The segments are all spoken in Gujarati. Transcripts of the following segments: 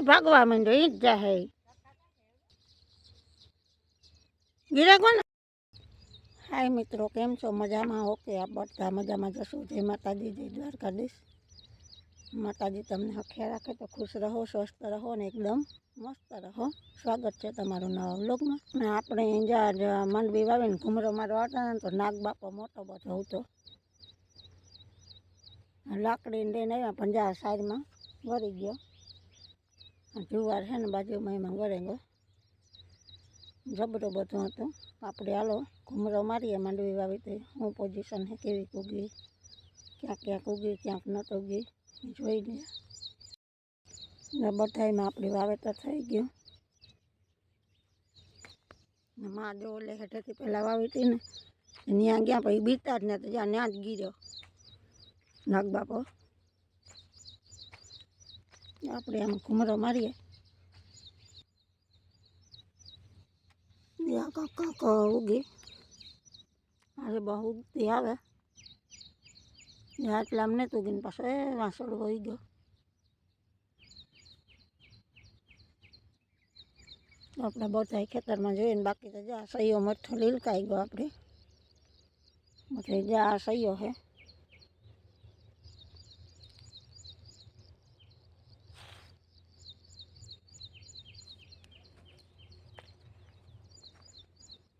ભાગવા માંડ્યો એ જ જાહે. ગીરા કોણ? હાય મિત્રો, કેમ છો? મજામાં ઓકે આ બધા મજામાં જશો જય માતાજી, જય દ્વારકાધીશ. માતાજી તમને હખે રાખે તો ખુશ રહો, સ્વસ્થ રહો ને એકદમ મસ્ત રહો. સ્વાગત છે તમારું નવા વ્લોગમાં. ને આપણે જ્યાં જ માંડવી વાવીને ઘૂમરો મારવા હતા ને તો નાગ બાપો મોટો બધો હતો. લાકડી લઈને આવ્યા પણ જ્યાં સાઈડમાં વળી ગયો. જુવાર છે ને બાજુમાં એમાં વળે ગયો જબરો બધું હતું. આપણે હાલો ઘૂમરો મારીએ માંડવી વાવી તો. શું પોઝિશન છે કેવી ઉગી? ક્યાંક ક્યાંક ઉગી, ક્યાંક નહોતો ઉગી. એ જોઈ લઈએ ને બધામાં આપણી વાવેતર થઈ ગયું. ને માં જો ઓલે હેઠેથી પહેલાં વાવી હતી ને ત્યાં ગયા પછી બીતા જ ને તો જ્યાં ત્યાં જ ગીર્યો. નાગ બાપો આપણે આમ ઘૂમરો મારીએ. કાંક ઉગી. અરે બહુ ઉગતી આવે. આટલા આમ તો ઉગીને પાછો એ વાસળ વહી ગયો. આપણે બધા ખેતરમાં જોઈએ ને બાકી તો જ્યાં સહીઓ મઠો લીલકાઈ ગયો આપણે બધે જ્યાં સહીઓ છે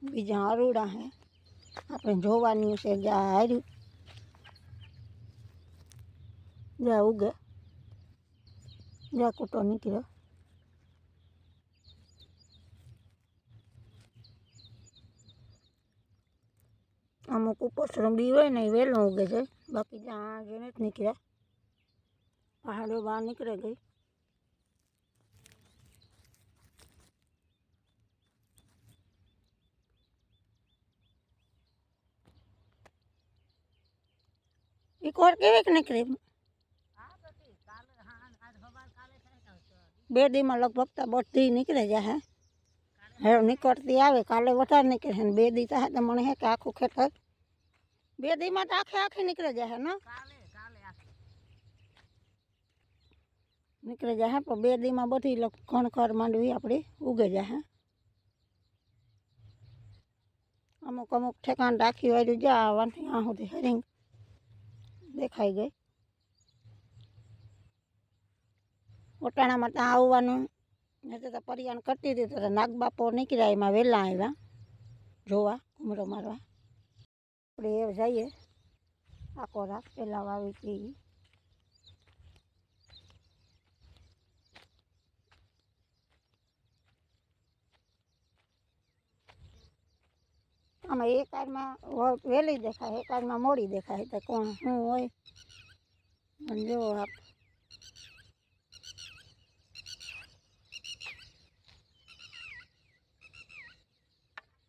બીજા અરુડા છે આપણે જોવાનું છે જ્યાં હાર્યું જ્યાં ઉગે જ્યાં કૂટો નીકળ્યો અમુક ઉપસરમ બી હોય ને એ વહેલું ઉગે છે બાકી જ્યાં જે નથી નીકળ્યા પહાડો બહાર નીકળે ગઈ કોર કેવીક નીકળી બે દીમાં લગભગ તો બધી નીકળે જાય હે નીકળતી આવે કાલે વધારે નીકળે ને બે દી થાય તો મને હે કે આખું ખેતર બે દીમાં તો આખે આખી નીકળે જાય ને નીકળે જાય પણ બે દીમાં બધી ખણખર માંડવી આપણી ઉગે જાય અમુક અમુક ઠેકાણ રાખી વાળ્યું જા આવવાની આ સુધી હરિંગ દેખાઈ ગઈ. ઓટાણામાં ત્યાં આવવાનું. નહીં તો પરિયાણ કરતી હતી, તો નાગબાપો નીકળ્યા, એમાં વહેલા આવ્યા. જોવા, ઘૂમરો મારવા. આપણે એ જઈએ. આખો રાત પહેલાં વાવી હતી આમાં એક કારમાં વહેલી દેખાય, એક કારમાં મોડી દેખાય, તો કોણ શું હોય? અને જો આપ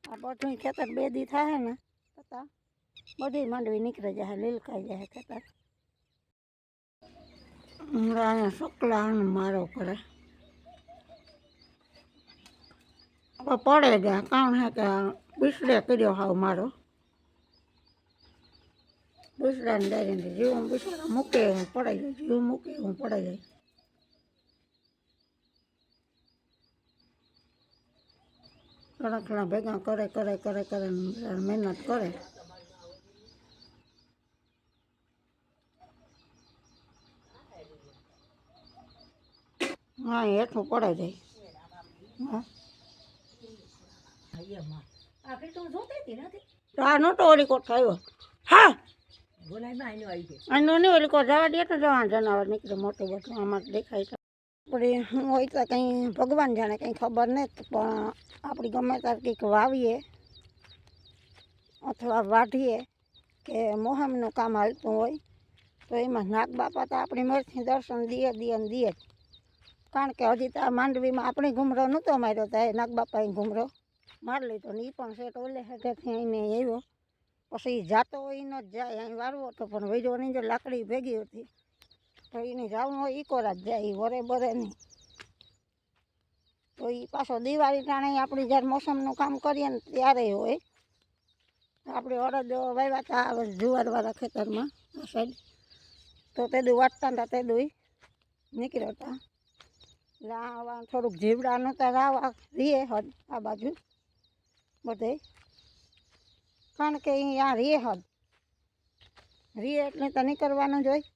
આ બધું ખેતર બે દી થાય ને છતાં બધી માંડવી નીકળી જાય, લીલકાઈ જાય ખેતર. હમણાં શુક્લા મારો કરે પડે ગયા કારણ હે કે બિસડે કર્યો હાવ મારો બિસડાને ડાયરીને જીવ બિસડા મૂકે હું પડાઈ જાય જીવ મૂકે હું પડાઈ જાય ઘણા ઘણા ભેગા કરે કરે કરે કરે ને મહેનત કરે હા એ હેઠું પડાઈ જાય હા આ નહોતો ઓલી કોટ આવ્યો હા આનો નહીં ઓલી જવા દે તો જવા જનાવર નીકળે મોટું બધું આમાં દેખાય છે. આપણે હોય તો કંઈ ભગવાન જાણે કંઈ ખબર નહીં પણ આપણી ગમે ત્યારે કંઈક વાવીએ અથવા વાઢીએ કે મોહમનું કામ હાલતું હોય તો એમાં નાગ બાપા તો આપણી મરથી દર્શન દીએ દીએ ને દીએ કારણ કે હજી તો આ માંડવીમાં આપણે ઘૂમરો નહોતો માર્યો તો એ નાગ બાપાએ ઘૂમરો મારી લીધો ને એ પણ સેટ ઓલે હેઠેથી અહીંને આવ્યો પછી જાતો હોય ન જ જાય અહીં વાળવો હતો પણ વૈજો વૈરોની જે લાકડી ભેગી હતી. તો એને જવું હોય ઈકોરા જ જાય એ વરે બરે નહીં તો એ પાછો દિવાળી ટાણે આપણે જ્યારે મોસમનું કામ કરીએ ને ત્યારે હોય. આપણે અડદ વાવ્યા હતા જુવારવાળા ખેતરમાં, આ સાઈડ. તો તે દુ વાટતા હતા તે દુઈ નીકળ્યા હતા થોડુંક જીવડાનું તો રાવા, રીએ હદ આ બાજુ. બધે કારણ કે અહીંયા રીએ હદ રીએ એટલે તો નીકળવાનું જ હોય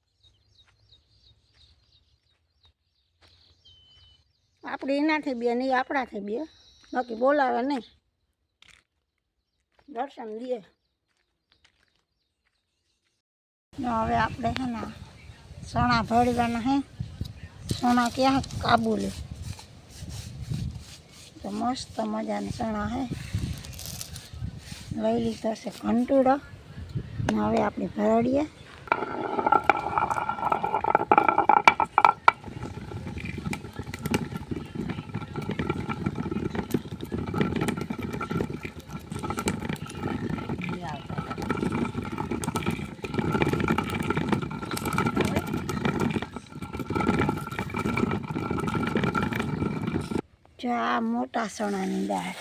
આપણે એનાથી બે નહીં આપણાથી બે બાકી બોલાવે નહીં દર્શન દે હવે આપણે છે ને સોના ભરવાના હે સોના ક્યાં કાબુલે તો મસ્ત મજાના ચણા હે લઈ લીધો છે ઘંટુડો ને હવે આપણે ભરડીએ જો આ મોટા ચણાની દાળ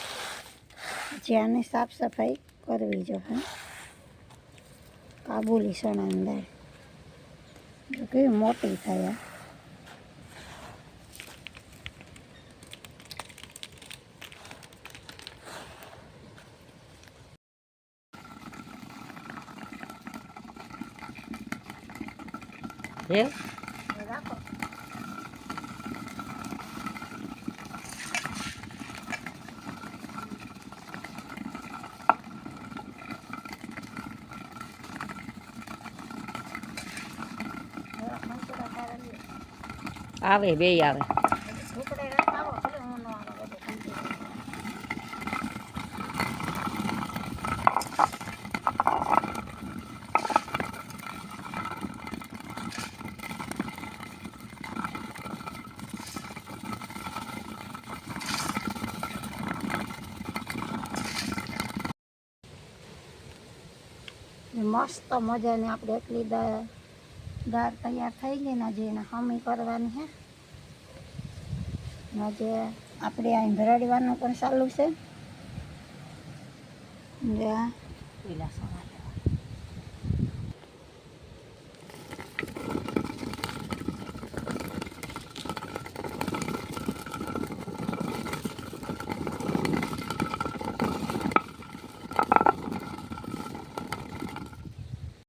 જ્યાંની સાફ સફાઈ કરવી જો હે કાબુલી ચણાની દાળ જો કેવી મોટી થાય આ. આવે બે આવે ઢોકળે રખાવો, ભલે હું ન આવે બધું કંટીન્યુ. મસ્ત મજાની આપણે એટલી દાળ દાળ તૈયાર થઈ ગઈ ને આજે એને હમી કરવાની છે આજે આપણે અહીં ભરાડવાનું પણ ચાલુ છે. લીલા સોના